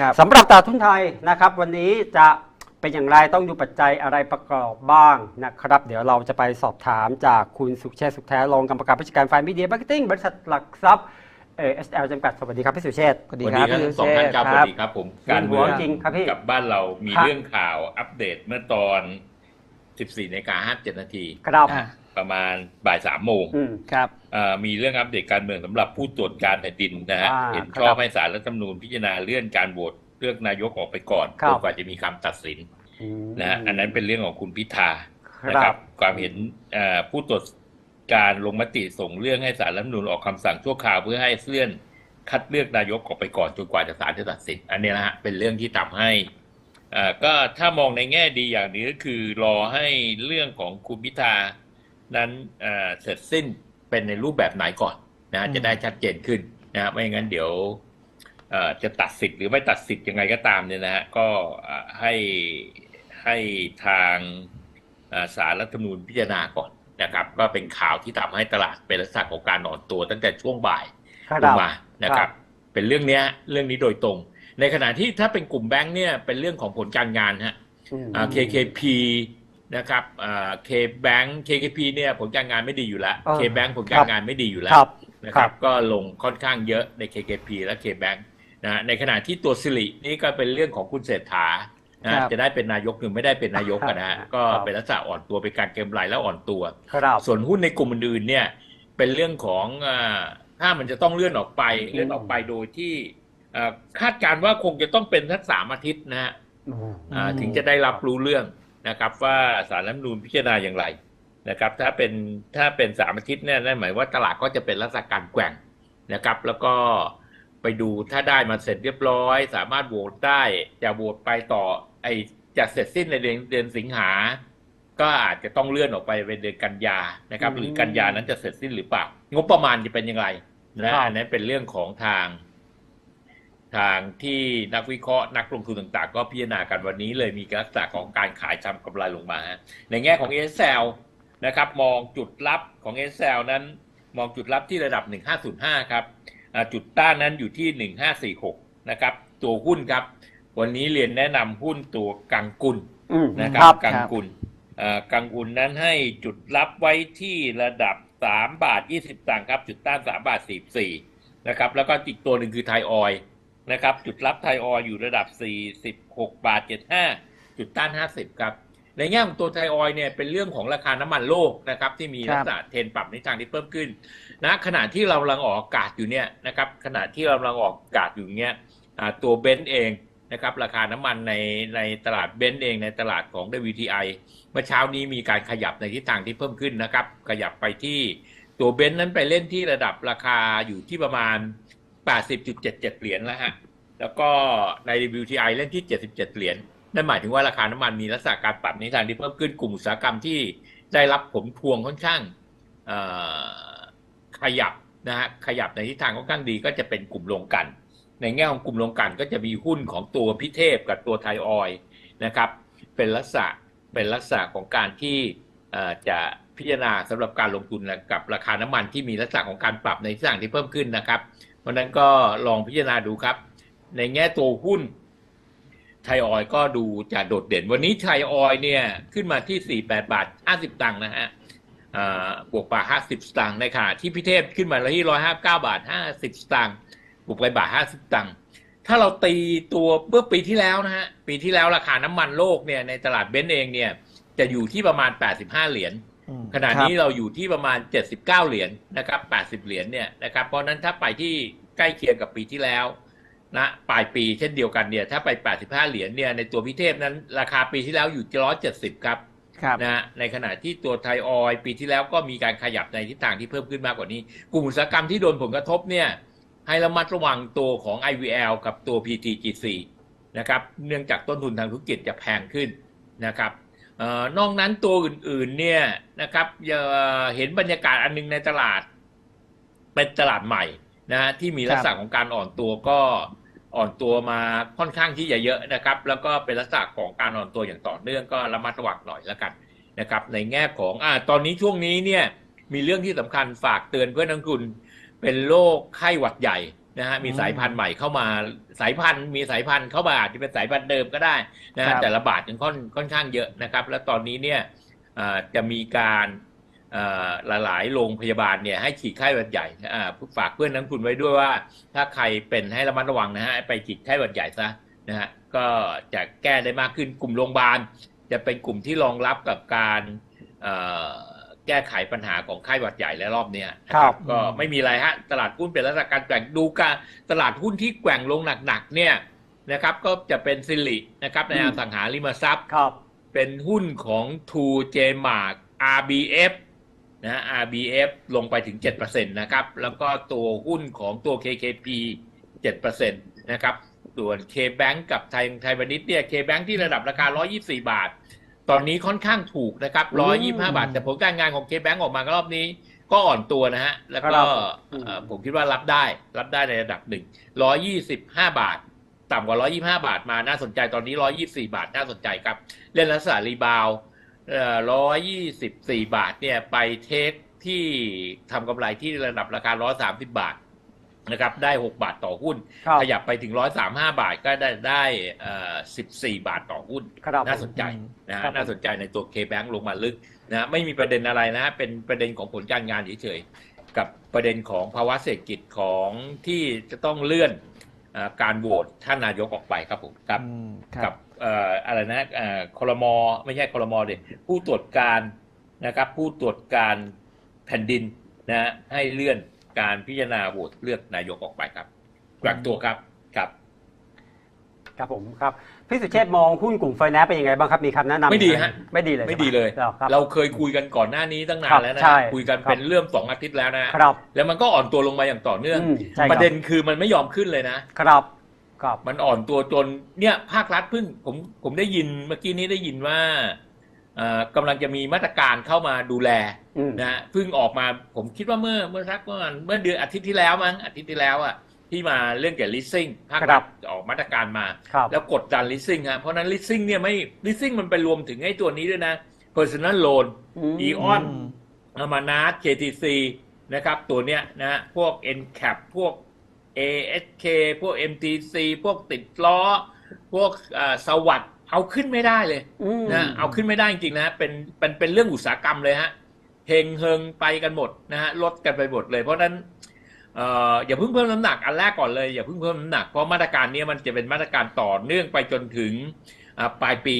ครับสำหรับตลาดทุนไทยนะครับ วันนี้จะเป็นอย่างไรต้องดูปัจจัยอะไรประกอบบ้างนะครับ เดี๋ยวเราจะไปสอบถามจากคุณสุขเชษฐ์สุขแท้รองกรรมการผู้จัดการฝ่ายมีเดียมาร์เก็ตติ้งบริษัทหลักทรัพย์เอสแอลจำกัดสวัสดีครับพี่สุเชษฐ์สวัสดีวันครันี้บทั้พี่งสองท่านครับเชษฐ์สวัสดีครับผมการหัเมืวองจริงครับพี่กับบ้านเรามีครับเรื่องข่าวอัปเดตเมื่อตอน 14นาฬิกา57นาทีครับอ่าประมาณบ่ายสามโมงอืม ครับ เอ่อมีเรื่องอัปเดตการเมืองสำหรับผู้ตรวจการแผ่นดินนะฮะอ่าเห็นครับชอบให้สารรัฐธรรมนูญพิจารณาเลื่อนการโหวตเลือกนายกออกไปก่อนครับจนกว่าจะมีคำตัดสินอืมนะฮะอันนั้นเป็นเรื่องของคุณพิธาคนะรัครับบ ความเห็นเอ่อผู้ตรวจการลงมติส่งเรื่องให้สารรัฐธรรมนูญออกคำสั่งชั่วคราวเพื่อให้เลื่อนคัดเลือกนายกออกไปก่อนจนกว่าจะศาลจะตัดสิน อันนี้นะฮะเป็นเรื่องที่ทำให้เอ่อ ก็ถ้ามองในแง่ดีอย่างนี้ก็คือรอให้เรื่องของคุณพิธานั้นเอ่อเสร็จสิ้นเป็นในรูปแบบไหนก่อนนะฮะอืมจะได้ชัดเจนขึ้นนะฮะไม่งั้นเดี๋ยวเอ่อจะตัดสิทธิ์หรือไม่ตัดสิทธิ์ยังไงก็ตามเนี่ยนะฮะก็เอ่อให้ให้ทางอ่าสารรัฐธรรมนูญพิจารณาก่อนนะครับก็เป็นข่าวที่ทำให้ตลาดเป็นลักษณะของการนอนตัวตั้งแต่ช่วงบ่ายครัลงบมานะครับ เป็นเรื่องเนี้ยเรื่องนี้โดยตรง ในขณะที่ถ้าเป็นกลุ่มแบงค์เนี่ยเป็นเรื่องของผลการงานฮะอืมอ่า KKP นะครับอ่า KBank KKP เนี่ยผลการงานไม่ดีอยู่แล้วเออ KBank ผลการงานไม่ดีอยู่แล้ควรับนะคครัรับบก็ลงค่อนข้างเยอะใน KKP และ KBank นะฮะในขณะที่ตัวสิรินี่ก็เป็นเรื่องของคุณเศรษฐานะฮะครับจะได้เป็นนายกหรือไม่ได้เป็นนายกอะนะฮะครับก็เป็นลักษณะอ่อนตัวเป็นการเก็งกำไรและอ่อนตัวครับส่วนหุ้นในกลุ่มอื่นๆเนี่ยเป็นเรื่องของอาถ้ามันจะต้องเลื่อนออกไปเลื่อนออกไปโดยที่อ่า คาดการณ์ว่าคงจะต้องเป็นสักสามอาทิตย์นะฮะอืมอ่าอืมถึงจะได้รับรู้เรื่องนะครับ ว่าสารรัฐธรรมนูญพิจารณาอย่างไรนะครับ ถ้าเป็นถ้าเป็นสามอาทิตย์เนี่ยนั่นหมายว่าตลาดก็จะเป็นลักษณะการแกว่งนะครับ แล้วก็ไปดูถ้าได้มาเสร็จเรียบร้อย สามารถโหวตได้จะโหวตไปต่อ ไอจะเสร็จสิ้นในเดือนเดือนสิงหา ก็อาจจะต้องเลื่อนออกไปเป็นเดือนกันยานะครับ หรือกันยานั้นจะเสร็จสิ้นหรือเปล่างบประมาณจะเป็นอย่างไรนะครับอันนั้นเป็นเรื่องของทาง ทางที่นักวิเคราะห์นักลงทุนต่างๆ ก็พิจารณากันวันนี้เลยมีลักษณะของการขายทำกำไรลงมาฮะในแง่ของ s อ l นะครับมองจุดรับของ s อ l นั้น มองจุดรับที่ระดับ 1505 ครับอ่าจุดต้านนั้นอยู่ที่ 1546 นะครับ ตัวหุ้นครับ วันนี้เรียนแนะนำหุ้นตัวกังกุลอืมนะคครัรับบกังกุลเอ่อกังกุลนั้นให้จุดรับไว้ที่ระดับ 3 บาท 20สตางค์ครับ จุดต้าน 3 บาท 44 นะครับ แล้วก็อีกตัวหนึ่งคือไทยออยล์ นะครับ จุดรับไทยออยล์อยู่ระดับ 46 บาท 75 จุดต้าน 50 ครับ ในแง่ของตัวไทยออยล์เนี่ยเป็นเรื่องของราคาน้ำมันโลกนะครับ ที่มีครับลักษณะเทรนปรับในทางที่เพิ่มขึ้นนะขณะที่เรากำลังออกอากาศอยู่เนี่ยนะครับขณะที่เรากำลังออกอากาศอยู่เนี่ยอ่าตัวเบนซ์เองนะครับราคาน้ำมันในในตลาดเบนซ์เองในตลาดของ WTI เมื่อเช้านี้มีการขยับในทิศทางที่เพิ่มขึ้นนะครับ ขยับไปที่ตัวเบนซ์นั้นไปเล่นที่ระดับราคาอยู่ที่ประมาณ 80.77 เหรียญแล้วฮะ แล้วก็ใน WTI เล่นที่ 77 เหรียญ นั่นหมายถึงว่าราคาน้ำมันมีลักษณะการปรับในทิศทางที่เพิ่มขึ้นกลุ่มอุตสาหกรรมที่ได้รับผลพวงค่อนข้างขยับนะฮะ ขยับในทิศทางค่อนข้างดีก็จะเป็นกลุ่มโรงกัน ในแง่ของกลุ่มโรงกันก็จะมีหุ้นของตัวพิเทพกับตัวไทยออยนะครับ เป็นลักษณะเป็นลักษณะของการที่จะพิจารณาสำหรับการลงทุนกับราคาน้ำมันที่มีลักษณะของการปรับในทิศทางที่เพิ่มขึ้นนะครับ ราะนั้นก็ลองพิจารณาดูครับ ในแง่ตัวหุ้นไทยออยก็ดูจะโดดเด่น วันนี้ไทยออยเนี่ยขึ้นมาที่ 48 บาท 50 ตังค์นะฮะบวกบาท50 สตางค์ในขณะที่พิเทพขึ้นมาแล้วที่ 159 บาท 50 สตางค์บวกไปบาท 50 ตังค์ถ้าเราตีตัวเมื่อปีที่แล้วนะฮะปีที่แล้วราคาน้ำมันโลกเนี่ยในตลาดเบนซ์เองเนี่ยจะอยู่ที่ประมาณ 85 เหรียญ ขณะครับนี้เราอยู่ที่ประมาณ 79 เหรียญนะครับ 80 เหรียญเนี่ยนะครับเพราะฉะนั้นถ้าไปที่ใกล้เคียงกับปีที่แล้วนะปลายปีเช่นเดียวกันเนี่ยถ้าไป 85 เหรียญเนี่ยในตัวพิเทพนั้นราคาปีที่แล้วอยู่ 170 ครับครับนะฮะในขณะที่ตัวไทยออยล์ปีที่แล้วก็มีการขยับในทิศทางที่เพิ่มขึ้นมากกว่านี้ กลุ่มอุตสาหกรรมที่โดนผลกระทบเนี่ยให้ระมัดระวังตัวของ IVL กับตัว PTGC นะครับเนื่องจากต้นทุนทางธุรกิจจะแพงขึ้นนะครับเอ่อ นอกนั้นตัวอื่นๆเนี่ยนะครับเห็นบรรยากาศอันนึงในตลาด เป็นตลาดใหม่นะฮะที่มีลักษณะของการอ่อนตัวก็อ่อนตัวมาค่อนข้างที่จะเยอะนะครับ แล้วก็เป็นลักษณะของการอ่อนตัวอย่างต่อเนื่องก็ระมัดระวังหน่อยแล้วกันนะครับ ในแง่ของอ่าตอนนี้ช่วงนี้เนี่ยมีเรื่องที่สำคัญฝากเตือนเพื่อนนักลงทุนเป็นโรคไข้หวัดใหญ่ นะฮะมีอืมสายพันธุ์ใหม่เข้ามาสายพันธุ์มีสายพันธุ์เข้ามาอาจจะเป็นสายพันธุ์เดิมก็ได้นะครัฮะบแต่ระบาดกันค่อนค่อนข้างเยอะนะครับ แล้วตอนนี้เนี่ยเอ่อจะมีการเอ่อหลายๆโรงพยาบาลเนี่ยให้ฉีดไข้หวัดใหญ่อ่าฝากเพื่อนนักทุนไว้ด้วยว่า ถ้าใครเป็นให้ระมัดระวังนะฮะไปฉีดไข้หวัดใหญ่ซะนะฮะก็จะแก้ได้มากขึ้นกลุ่มโรงพยาบาล จะเป็นกลุ่มที่รองรับกับการเอ่อ แก้ไขปัญหาของไข้หวัดใหญ่และรอบเนี้ยนะครับ ก็ไม่มีอะไรฮะ ตลาดหุ้นเป็นลักษณะการแกว่งดูการตลาดหุ้นที่แกว่งลงหนักๆเนี่ยนะครับ ก็จะเป็นซิลินะครับในอสังหาริมทรัพย์ครับ เป็นหุ้นของ True J Mark RBF นะ RBF ลงไปถึง 7%นะครับ แล้วก็ตัวหุ้นของตัว KKP 7%นะครับส่วน KBank กับไทยไทยพาณิชย์เนี่ย KBank ที่ระดับราคา 124 บาท ตอนนี้ค่อนข้างถูกนะครับอืม125บาท แต่ผลการงานของ KBank ออกมารอบนี้ ก็อ่อนตัวนะฮะ แล้วครัก็บเอ่อผมคิดว่ารับได้ รับได้ในระดับหนึ่ง125บาท ต่ำกว่า125บาทมาน่าสนใจตอนนี้124บาทน่าสนใจครับ เล่นลักษณะรีบาวร้อยยี่สิบสี่บาทเนี่ยไปเทคที่ทำกำไรที่ระดับราคาร้อยสามสิบาท นะครับได้หกบาทต่อหุ้นครับขยับไปถึงร้อยสามห้าบาทก็ได้ได้สิบสี่บาทต่อหุ้นครับน่าสนใจนะครัฮะบน่าสนใจในตัว K-Bank ลงมาลึกนะไม่มีประเด็นอะไรนะ เป็นประเด็นของผลการงานเฉยๆ กับประเด็นของภาวะเศรษฐกิจของที่จะต้องเลื่อนเอ่อการโหวตท่านนายกออกไปครับผมครับอืมคกัรับบเอ่ออะไรนะเอ่อคอรมอไม่ใช่คอรมอเด็ผู้ตรวจการนะครับผู้ตรวจการแผ่นดินนะฮะให้เลื่อน การพิจารณาโหวตเลือกนายกออกไปครับกลักตัวครับครับ ครับผมครับพี่สุเชษฐ์มองหุ้นกลุ่มไฟแนนซ์เป็นยังไงบ้างครับมีคำแนะนำไม่ดีฮะไม่ดีเลยไม่ดีเลยใช่ไหมครับเราเคยคุยกันก่อนหน้านี้ตั้งนาครันบแล้วนะใช่คุยกันครับเป็นเรื่องสองอาทิตย์แล้วนะครับแล้วมันก็อ่อนตัวลงมาอย่างต่อเนื่องอืมใช่คบประเด็นคือมันไม่ยอมขึ้นเลยนะครับครับมันอ่อนตัวจนเนี่ยภาครัฐเพิ่งผมผมได้ยินเมื่อกี้นี้ได้ยินว่าเอ่อ กำลังจะมีมาตรการเข้ามาดูแลอืมนะฮะเพิ่งออกมาผมคิดว่าเมื่อเมื่อสักเมื่อวันเมื่อเดือนอาทิตย์ที่แล้วมั้งอาทิตย์ที่แล้วอะที่มาเรื่องเกี่ยวกับ leasing ภาคครัรับฐออกมาตรการมาครับแล้วกดดัน leasing ฮะเพราะฉะนั้น leasing เนี่ยไม่ leasing มันไปรวมถึงไอ้ตัวนี้ด้วยนะ personal loan มอีออนอามานาส KTC นะครับตัวเนี้ยนะฮะพวก NCAP พวก ASK พวก MTC พวกติดล้อ พวกเอ่อสวัสด์ เอาขึ้นไม่ได้เลยอืมนะเอาขึ้นไม่ได้จริงๆนะเป็นเป็นเป็นเรื่องอุตสาหกรรมเลยฮะเฮงเฮงไปกันหมดนะฮะลดกันไปหมดเลย เพราะฉะนั้นเอ่ออย่าเพิ่งเพิ่มน้ำหนักอันแรกก่อนเลยอย่าเพิ่งเพิ่มน้ำหนักเพราะมาตรการเนี้ยมันจะเป็นมาตรการต่อเนื่องไปจนถึงอ่าปลายปี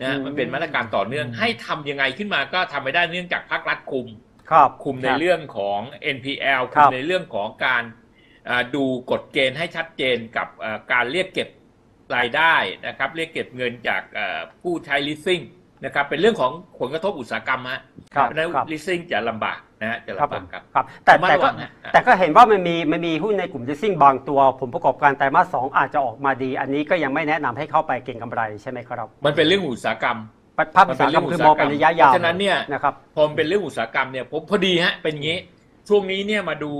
นะฮะมันเป็นมาตรการต่อเนื่องให้ทำยังไงขึ้นมาก็ทำไม่ได้เนื่องจากภาครัฐคุมครับคุมในเรื่องของ NPL ครัคุมบในเรื่องของการอ่าดูกฎเกณฑ์ให้ชัดเจนกับอ่าการเรียกเก็บ รายได้นะครับ เรียกเก็บเงินจากอ่าผู้ใช้ leasing นะครับเป็นเรื่องของผลกระทบอุตสาหกรรมฮะครับเพราะฉะนั้นครับ leasing จะลำบากนะฮะจะครับผลำบามกครับครับ แต่ระมัดแต่ระก็วังฮะแต่ก็เห็นว่ามันมีมันมีหุ้นในกลุ่ม leasing บางตัว ผลประกอบการไตรมาสสองอาจจะออกมาดี อันนี้ก็ยังไม่แนะนำให้เข้าไปเก็งกำไรใช่ไหมครับ มันเป็นเรื่องอุตสาหกรรมภาพอุตสาหกรรมคือมองเป็นระยะยาวเพราะฉะนั้นเนี่ยนะครับพอมันเป็นเรื่องอุตสาหกรรมเนี่ยผมพอดีฮะเป็นอย่างนี้ ช่วงนี้เนี่ยมาดู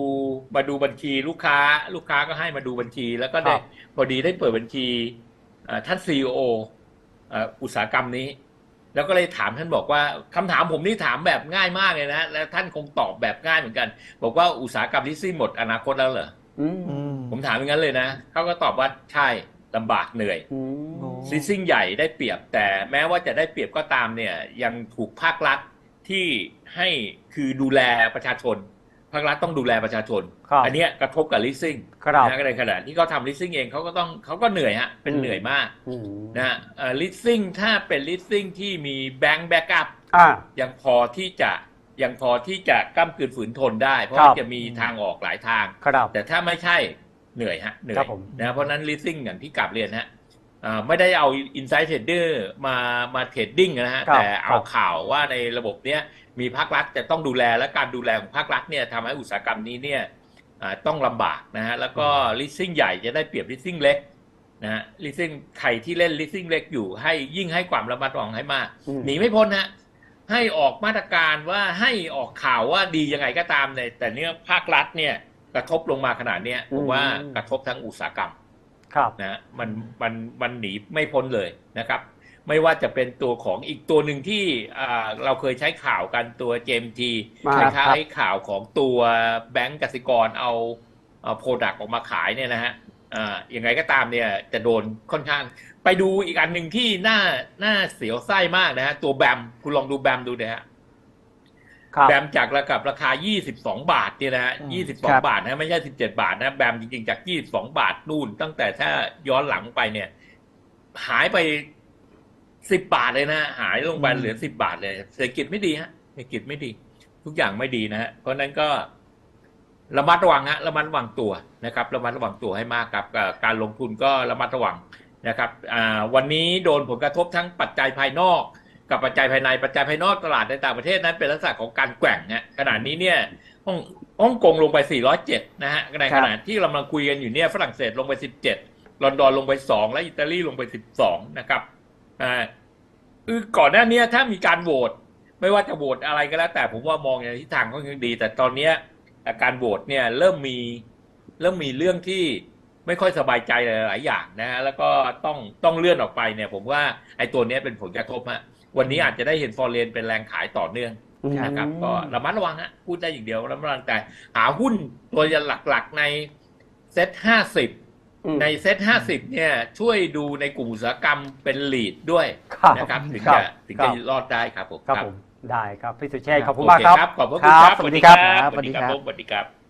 มาดูบัญชีลูกค้า ลูกค้าก็ให้มาดูบัญชี แล้วก็ได้ครับพอดีได้เปิดบัญชีเอ่อท่านซีออุตสาหกรรมนี้ แล้วก็เลยถามท่านบอกว่าคำถามผมนี่ถามแบบง่ายมากเลยนะแล้วท่านคงตอบแบบง่ายเหมือนกัน บอกว่าอุตสาหกรรมลิสซิ่งหมดอนาคตแล้วเหรออืมอืมผมถามอย่างนั้นเลยนะเขาก็ตอบว่าใช่ลำบากเหนื่อยอืมโอ้ลิสซิ่งใหญ่ได้เปรียบแต่แม้ว่าจะได้เปรียบก็ตามเนี่ยยังถูกภาครัฐที่ให้คือดูแลประชาชน ภาครัฐต้องดูแลประชาชนครับอันเนี้ยกระทบกับลิสซิ่งครับนะในขณะที่เขาทำลิสซิ่งเองเขาก็ต้องเขาก็เหนื่อยฮะ เป็นอืมเหนื่อยมากอืมนะฮะลิสซิ่งถ้าเป็นลิสซิ่งที่มีแบงก์แบ็กอัพอ่ายังพอที่จะยังพอที่จะก้ามกืนฝืนทนได้ เพราะครับว่าจะมีทางออกหลายทางครับแต่ถ้าไม่ใช่เหนื่อยฮะเหนื่อครัยบผมนะเพราะฉะนั้น leasing อย่างที่กลับเรียนฮะอ่า ไม่ได้เอา inside trader มามาเทรดดิ้งนะฮะครับแต่เอาครับข่าวว่าในระบบเนี้ยมีภาครัฐจะต้องดูแลและการดูแลของภาครัฐเนี่ยทำให้อุตสาหกรรมนี้เนี่ยอ่าต้องลำบากนะฮะ แล้วก็ leasing ใหญ่จะได้เปรียบ leasing เล็กนะฮะ leasing ใครที่เล่น leasing เล็กอยู่ให้ยิ่งให้ความระมัดระวังให้มากอืมหนีไม่พ้นฮะให้ออกมาตรการว่าให้ออกข่าวว่าดียังไงก็ตามในแต่เนี้ยภาครัฐเนี่ยกระทบลงมาขนาดเนี้ยผมว่ากระทบทั้งอุตสาหกรรมครับ นะฮะมันมันมันหนีไม่พ้นเลยนะครับ ไม่ว่าจะเป็นตัวของอีกตัวหนึ่งที่อ่าเราเคยใช้ข่าวกันตัว JMT มาคครัล้ายบๆข่าวของตัวแบงก์กสิกรเอาโปรดักต์ออกมาขายเนี่ยนะฮะอ่ายังไงก็ตามเนี่ยจะโดนค่อนข้าง ไปดูอีกอันหนึ่งที่น่าน่าเสียวไส้มากนะฮะตัวแบมคุณลองดูแบมดูนะฮะครับ แบมจากระกับราคา 22 บาทเนี่ยนะฮะอืมครับ22 บาทนะไม่ใช่ 17 บาทนะแบมจริงๆ จาก 22 บาทนู่น ตั้งแต่ถ้าย้อนหลังไปเนี่ย หายไป 10 บาทเลยนะ หายลงไปอืมเหลือ 10 บาทเลย เศรษฐกิจไม่ดีฮะ เศรษฐกิจไม่ดี ทุกอย่างไม่ดีนะฮะ เพราะฉะนั้นก็ระมัดระวังฮะ ระมัดระวังตัวนะครับ ระมัดระวังตัวให้มากครับกับการลงทุนก็ระมัดระวังนะครับอ่าวันนี้โดนผลกระทบทั้งปัจจัยภายนอก กับปัจจัยภายในปัจจัยภายนอกตลาดในต่างประเทศนั้นเป็นลักษณะของการแกว่งฮะขณะนี้เนี่ยฮ่องฮ่องกงลงไป 407 นะฮะในขณะที่เรากำลังคุยกันอยู่เนี่ยฝรั่งเศสลงไป 17 ลอนดอนลงไป 2 และอิตาลีลงไป 12 นะครับอ่าคือก่อนหน้านี้ถ้ามีการโหวตไม่ว่าจะโหวตอะไรก็แล้ว แต่ผมว่ามองในทิศทางก็ยังดี แต่ตอนเนี้ยการโหวตเนี่ยเริ่มมีเริ่มมีเรื่องที่ไม่ค่อยสบายใจหลาย ๆ อย่างนะฮะแล้วก็ต้องต้องเลื่อนออกไปเนี่ย ผมว่าไอ้ตัวนี้เป็นผลกระทบฮะ วันนี้อาจจะได้เห็นฟอร์เรนเป็นแรงขายต่อเนื่องนะครับก็ระมัดระวังฮะพูดได้อย่างเดียวระมัดระวังแต่หาหุ้นตัวหลักๆในเซ็ตห้าสิบอืมในเซ็ตห้าสิบเนี่ย ช่วยดูในกลุ่มอุตสาหกรรมเป็นลีดด้วยครับนะครับถึงครัจะบถึงครัจะบรอดได้ครับผมครับผมได้ครับพี่สุเชษฐ์ขอบคุณโอมากเคครับครับขอบพระคุณครับครับ สวัสดีครับสวัสดีครับสวัสดีครับสวัสดีครับ